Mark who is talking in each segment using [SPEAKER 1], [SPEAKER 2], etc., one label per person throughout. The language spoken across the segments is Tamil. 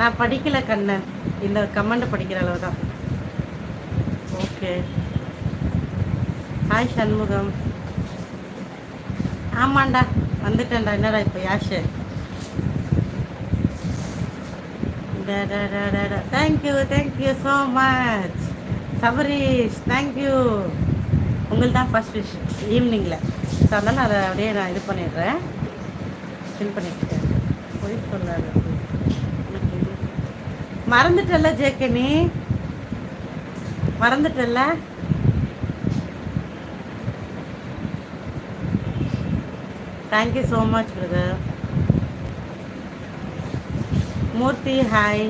[SPEAKER 1] நான் படிக்கல கண்ணன் இந்த கமெண்ட் படிக்கிற அளவு தான் ஓகே ஹாய் சண்முகம். ஆமாண்டா வந்துட்டேன்டா. என்னடா இப்போ Yashu? Thank you thank you so much Sabarish thank you உங்களுக்கு தான் ஃபஸ்ட் விஷ் ஈவினிங்கில் ஸோ அதனால் அதை அப்படியே நான் இது பண்ணிடுறேன். ஃபில் பண்ணிக்கிட்டேன் போய் சொல்லாது. மறந்துட்டல்ல ஜேக்கனி மறந்துட்டல்ல? Thank you so much brother Murthy hi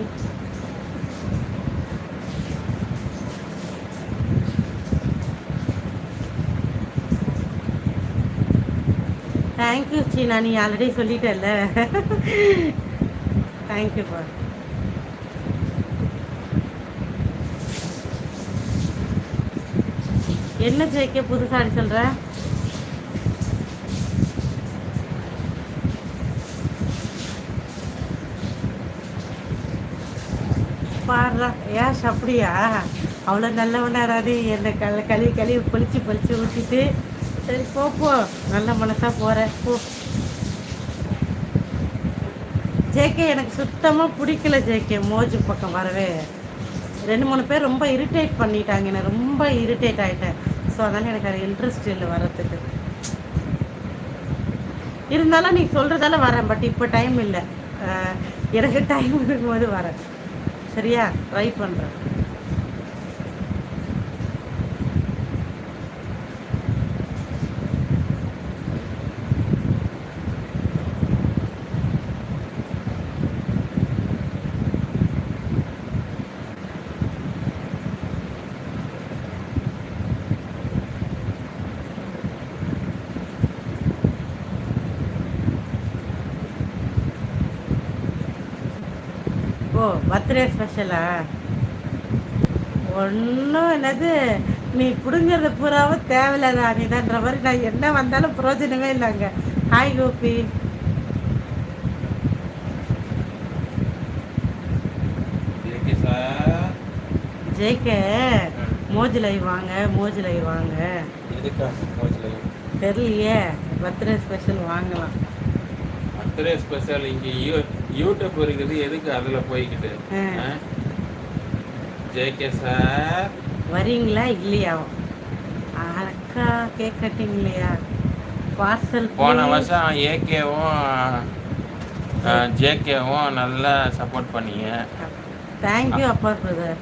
[SPEAKER 1] thank you சீனா நீ ஆல்ரெடி சொல்லிட்டல்ல. தேங்க்யூப்பா என்ன ஜெயிக்க புதுசாடி சொல்ற? பாடுறா ஏஷ் அப்படியா? அவ்வளோ நல்லவனாராது என்னை கல கழுவி கழுவி பொழிச்சு பொழிச்சு ஊற்றிட்டு சரி போ போ. நல்ல மனசாக போகிற போ. ஜேகே எனக்கு சுத்தமாக பிடிக்கல ஜேகே மோஜு பக்கம் வரவே. ரெண்டு மூணு பேர் ரொம்ப இரிட்டேட் பண்ணிட்டாங்க. நான் ரொம்ப இரிட்டேட் ஆகிட்டேன் ஸோ அதனால் எனக்கு அது இன்ட்ரெஸ்ட் இல்லை வர்றதுக்கு. இருந்தாலும் நீ சொல்கிறதால வரேன் பட் இப்போ டைம் இல்லை. எனக்கு டைம் இருக்கும்போது வரேன். சரியா? ட்ரை பண்ணுறேன் ஓ பர்த்டே ஸ்பெஷலா ஒன்றும் என்னது நீ பிடுங்கிறது பூராவும் தேவையில்லாத அனிதான்ற மாதிரி நான் என்ன வந்தாலும் பிரயோஜனமே இல்லைங்க. ஹாய் கோபி.
[SPEAKER 2] சார்
[SPEAKER 1] ஜேகே மோஜிலை வாங்க மோஜிலை வாங்க.
[SPEAKER 2] எதுக்கா கோச்சில்
[SPEAKER 1] தெரியலையே பர்த்டே ஸ்பெஷல் வாங்கலாம்.
[SPEAKER 2] பர்த்டே ஸ்பெஷல் இங்கே யூடியூப் இருக்குது எதுக்கு அதில் போய்கிட்டு. JK sir.
[SPEAKER 1] வரீங்களா இல்லையா? அக்கா கேக் கட்டிங் இல்லையா? பார்சல்
[SPEAKER 2] போன வருஷம் ஏகேவும் ஜேகேவும் நல்லா சப்போர்ட் பண்ணீங்க.
[SPEAKER 1] தேங்க்யூ அப்பா பிரதர்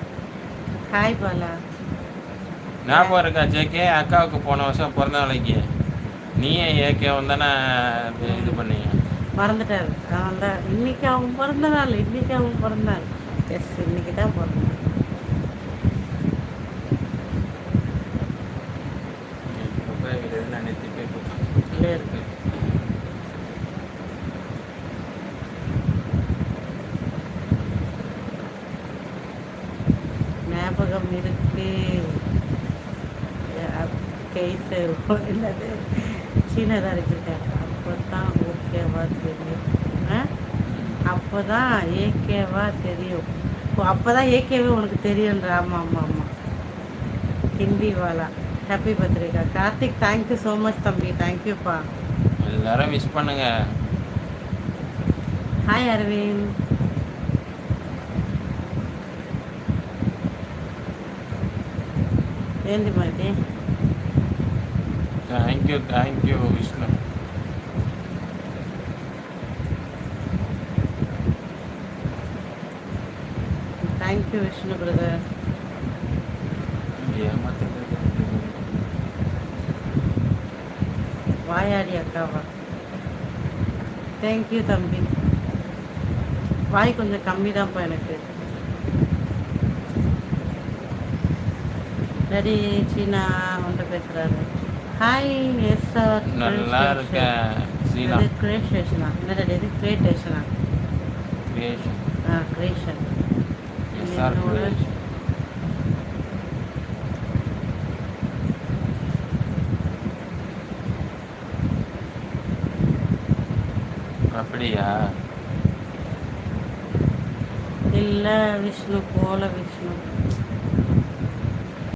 [SPEAKER 1] ஹாய் பாலா
[SPEAKER 2] ஞாபகம் இருக்கா ஜேகே அக்காவுக்கு போன வருஷம் பிறந்த நாளைக்கு. நீயும் ஏகேவும் தானே இது பண்ணீங்க?
[SPEAKER 1] மறந்துட்டாரு. அவன் தான் இன்னைக்கு அவன் பிறந்த நாள் இன்னைக்கு அவன் பிறந்த நாள். எஸ் இன்னைக்கு தான் பிறந்த நாள்.
[SPEAKER 2] நான் நெத்தி போய்
[SPEAKER 1] உள்ளே இருக்கு ஞாபகம் இருக்கு கேஸ் என்னது? சீனதாக இருக்கிருக்காரு அப்போ தான் ஓகேவா தெரியும் ஆ அப்போ தான் ஏகேவா தெரியும் ஓ அப்போ தான் ஏகேவே உனக்கு தெரியுன்ற ஆமாம் ஆமாம் ஆமாம் ஹிந்தி வாலா ஹாப்பி பர்த்டேக்கா கார்த்திக் தேங்க்யூ ஸோ மச் தம்பி தேங்க்யூப்பா
[SPEAKER 2] எல்லாரும் விஷ் பண்ணுங்க
[SPEAKER 1] ஹாய் அரவிந்த் ఏంది మరి
[SPEAKER 2] thank you
[SPEAKER 1] thank you Vishnu thank you
[SPEAKER 2] Vishnu thank you Vishnu brother
[SPEAKER 1] வாயாடி அக்காவா தேங்க்யூ தம்பி. வாய் கொஞ்சம் கம்மி தான்ப்பா எனக்கு. ரெடி சீனா வந்து பேசுகிறாரு ஹாய் எஸ் சார்
[SPEAKER 2] நல்லா இருக்கேன் சீனா.
[SPEAKER 1] கிரேஷேஷனா என்ன ரெடி இது கிரியேட்டேஷனா
[SPEAKER 2] கிரியேஷன்
[SPEAKER 1] ஆ? கிரியேஷன்
[SPEAKER 2] எஸ்ஆர் அப்படியா?
[SPEAKER 1] இல்லை விஷ்ணு போல விஷ்ணு.